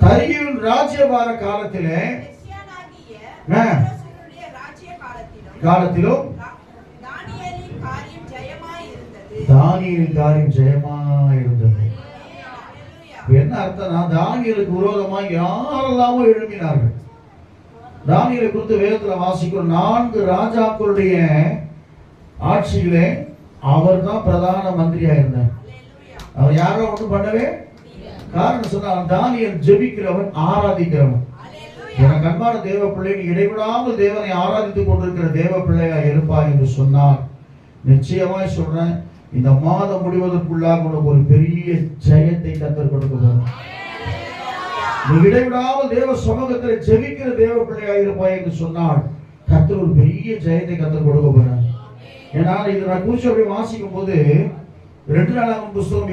ராஜ்ய- ராஜ்யபார காலத்திலே காலத்திலும் தானியேலின் காரியம் ஜெயமா இருந்தது என்ன அர்த்தம்னா தானியலுக்கு விரோதமா யாரெல்லாமோ எழுப்பினார்கள். தானியலை குறித்து வேதத்துல வாசிக்கும் நான்கு ராஜாக்களுடைய ஆட்சியிலே அவர் தான் பிரதான மந்திரியா இருந்தார். அவர் யாரோ ஒன்றும் பண்ணவே காரணம் சொன்னா தானியல் ஜெபிக்கிறவன் ஆராதிக்கிறவன். எனக்கு அன்பான தேவ பிள்ளை நீ இடைவிடாமல் தேவனை ஆராதித்துக் கொண்டிருக்கிற தேவ பிள்ளையா இருப்பாய் என்று சொன்னார். நிச்சயமாய் சொல்றேன் இந்த மாதம் முடிவதற்குள்ளாக உனக்கு ஒரு பெரிய ஜெயத்தை கத்தர் கொடுக்க நீ இடைவிடாமல் தேவ சமூகத்தில் ஜெபிக்கிற தேவ பிள்ளையா இருப்பாய் என்று சொன்னால் கத்தர் ஒரு பெரிய ஜெயத்தை கத்தர் கொடுக்க போறார். ஏன்னா இது நான் குறிச்சு அப்படி வாசிக்கும் போது ரெண்டு நாளாகும் புஸ்தகம்